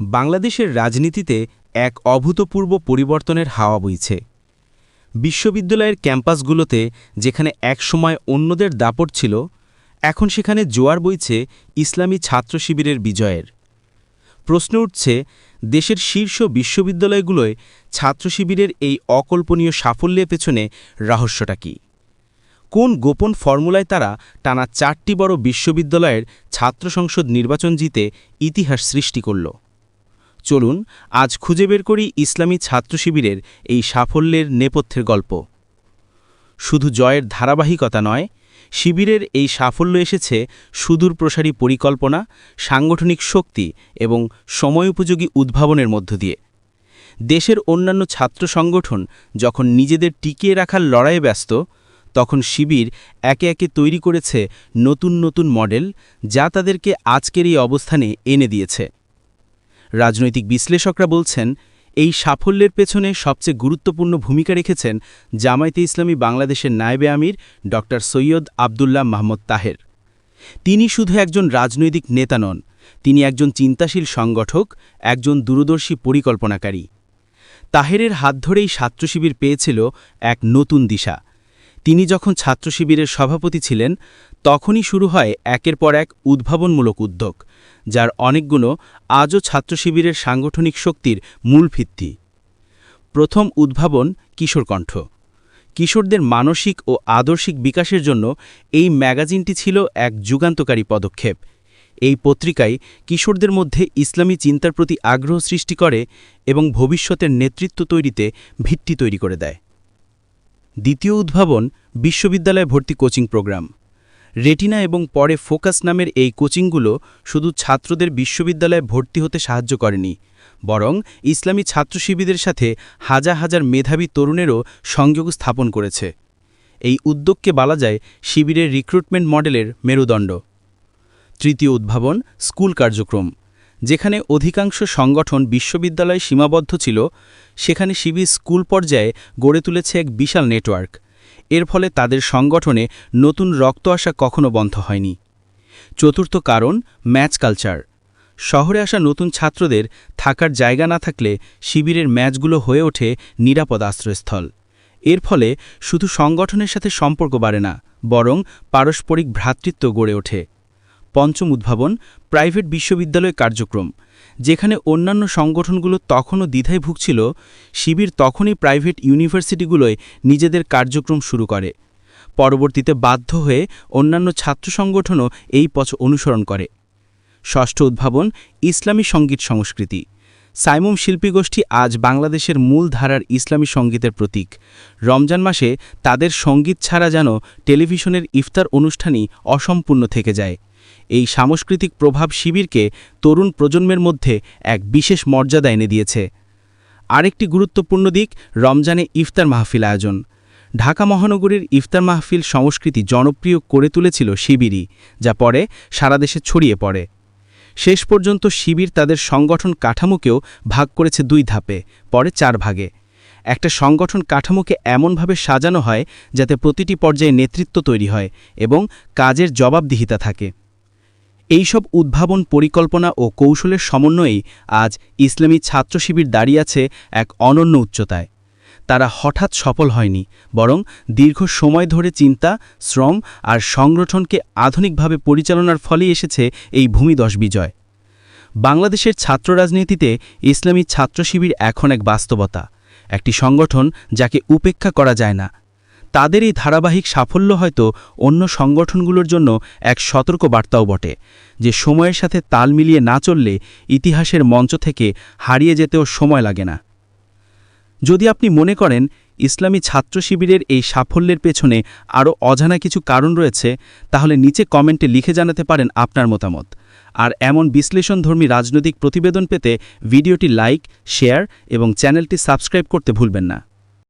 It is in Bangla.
বাংলাদেশের রাজনীতিতে এক অভূতপূর্ব পরিবর্তনের হাওয়া বইছে। বিশ্ববিদ্যালয়ের ক্যাম্পাসগুলোতে যেখানে একসময় অন্যদের দাপট ছিল, এখন সেখানে জোয়ার বইছে ইসলামী ছাত্র শিবিরের বিজয়ের। প্রশ্ন উঠছে, দেশের শীর্ষ বিশ্ববিদ্যালয়গুলোয় ছাত্র শিবিরের এই অকল্পনীয় সাফল্যের পেছনে রহস্যটা কী? কোন গোপন ফর্মুলায় তারা টানা চারটি বড় বিশ্ববিদ্যালয়ের ছাত্র সংসদ নির্বাচন জিতে ইতিহাস সৃষ্টি করল? চলুন, আজ খুঁজে বের করি ইসলামী ছাত্র শিবিরের এই সাফল্যের নেপথ্যের গল্প। শুধু জয়ের ধারাবাহিকতা নয়, শিবিরের এই সাফল্য এসেছে সুদূর প্রসারী পরিকল্পনা, সাংগঠনিক শক্তি এবং সময়োপযোগী উদ্ভাবনের মধ্য দিয়ে। দেশের অন্যান্য ছাত্র সংগঠন যখন নিজেদের টিকিয়ে রাখার লড়াইয়ে ব্যস্ত, তখন শিবির একে একে তৈরি করেছে নতুন নতুন মডেল যা তাদেরকে আজকের এই অবস্থানে এনে দিয়েছে। রাজনৈতিক বিশ্লেষকরা বলছেন, এই সাফল্যের পেছনে সবচেয়ে গুরুত্বপূর্ণ ভূমিকা রেখেছেন জামায়াতে ইসলামী বাংলাদেশের নায়েবে আমির ড. সৈয়দ আবদুল্লাহ মাহমদ তাহের। তিনি শুধু একজন রাজনৈতিক নেতা নন, তিনি একজন চিন্তাশীল সংগঠক, একজন দূরদর্শী পরিকল্পনাকারী। তাহেরের হাত ধরেই ছাত্রশিবির পেয়েছিল এক নতুন দিশা। তিনি যখন ছাত্র শিবিরের সভাপতি ছিলেন, তখনই শুরু হয় একের পর এক উদ্ভাবনমূলক উদ্যোগ, যার অনেকগুলো আজও ছাত্র শিবিরের সাংগঠনিক শক্তির মূল ভিত্তি। প্রথম উদ্ভাবন কিশোরকণ্ঠ কিশোরদের মানসিক ও আদর্শিক বিকাশের জন্য এই ম্যাগাজিনটি ছিল এক যুগান্তকারী পদক্ষেপ। এই পত্রিকায় কিশোরদের মধ্যে ইসলামী চিন্তার প্রতি আগ্রহ সৃষ্টি করে এবং ভবিষ্যতের নেতৃত্ব তৈরিতে ভিত্তি তৈরি করে দেয়। দ্বিতীয় উদ্ভাবন বিশ্ববিদ্যালয়ে ভর্তি কোচিং প্রোগ্রাম। রেটিনা এবং পরে ফোকাস নামের এই কোচিংগুলো শুধু ছাত্রদের বিশ্ববিদ্যালয়ে ভর্তি হতে সাহায্য করেনি, বরং ইসলামী ছাত্র শিবিরের সাথে হাজার হাজার মেধাবী তরুণেরও সংযোগ স্থাপন করেছে। এই উদ্যোগকে বলা যায় শিবিরের রিক্রুটমেন্ট মডেলের মেরুদণ্ড। তৃতীয় উদ্ভাবন স্কুল কার্যক্রম। যেখানে অধিকাংশ সংগঠন বিশ্ববিদ্যালয়ে সীমাবদ্ধ ছিল, সেখানে শিবির স্কুল পর্যায়ে গড়ে তুলেছে এক বিশাল নেটওয়ার্ক। এর ফলে তাদের সংগঠনে নতুন রক্ত আসা কখনো বন্ধ হয়নি। চতুর্থ কারণ, ম্যাচ কালচার। শহরে আসা নতুন ছাত্রদের থাকার জায়গা না থাকলে শিবিরের ম্যাচগুলো হয়ে ওঠে নিরাপদ আশ্রয়স্থল। এর ফলে শুধু সংগঠনের সাথে সম্পর্ক বাড়ে না, বরং পারস্পরিক ভ্রাতৃত্ব গড়ে ওঠে। পঞ্চম উদ্ভাবন প্রাইভেট বিশ্ববিদ্যালয় কার্যক্রম, যেখানে অন্যান্য সংগঠনগুলো তখনও দ্বিধায় ভুগছিল, শিবির তখনই প্রাইভেট ইউনিভার্সিটিগুলোয় নিজেদের কার্যক্রম শুরু করে। পরবর্তীতে বাধ্য হয়ে অন্যান্য ছাত্র সংগঠনও এই পথ অনুসরণ করে। ষষ্ঠ উদ্ভাবন, ইসলামী সংগীত সংস্কৃতি। সাইমুম শিল্পীগোষ্ঠী আজ বাংলাদেশের মূল ধারার ইসলামী সঙ্গীতের প্রতীক। রমজান মাসে তাদের সংগীত ছাড়া যেন টেলিভিশনের ইফতার অনুষ্ঠানই অসম্পূর্ণ থেকে যায়। এই সাংস্কৃতিক প্রভাব শিবিরকে তরুণ প্রজন্মের মধ্যে এক বিশেষ মর্যাদা এনে দিয়েছে। আরেকটি গুরুত্বপূর্ণ দিক, রমজানে ইফতার মাহফিল আয়োজন। ঢাকা মহানগরীর ইফতার মাহফিল সংস্কৃতি জনপ্রিয় করে তুলেছিল শিবিরই, যা পরে সারা দেশে ছড়িয়ে পড়ে। শেষ পর্যন্ত শিবির তাদের সংগঠন কাঠামোকেও ভাগ করেছে দুই ধাপে, পরে চার ভাগে। একটা সংগঠন কাঠামোকে এমনভাবে সাজানো হয়, যাতে প্রতিটি পর্যায়ে নেতৃত্ব তৈরি হয় এবং কাজের জবাবদিহিতা থাকে। এইসব উদ্ভাবন পরিকল্পনা ও কৌশলের সমন্বয়েই আজ ইসলামী ছাত্র শিবির দাঁড়িয়ে আছে এক অনন্য উচ্চতায়। তারা হঠাৎ সফল হয়নি, বরং দীর্ঘ সময় ধরে চিন্তা, শ্রম আর সংগঠনকে আধুনিকভাবে পরিচালনার ফলেই এসেছে এই ভূমিদশ বিজয়। বাংলাদেশের ছাত্র রাজনীতিতে ইসলামী ছাত্র শিবির এখন এক বাস্তবতা, একটি সংগঠন যাকে উপেক্ষা করা যায় না। তাদের এই ধারাবাহিক সাফল্য হয়তো অন্য সংগঠনগুলোর জন্য এক সতর্ক বার্তাও বটে, যে সময়ের সাথে তাল মিলিয়ে না চললে ইতিহাসের মঞ্চ থেকে হারিয়ে যেতেও সময় লাগে না। যদি আপনি মনে করেন ইসলামী ছাত্র শিবিরের এই সাফল্যের পেছনে আরও অজানা কিছু কারণ রয়েছে, তাহলে নিচে কমেন্টে লিখে জানাতে পারেন আপনার মতামত। আর এমন বিশ্লেষণধর্মী রাজনৈতিক প্রতিবেদন পেতে ভিডিওটি লাইক, শেয়ার এবং চ্যানেলটি সাবস্ক্রাইব করতে ভুলবেন না।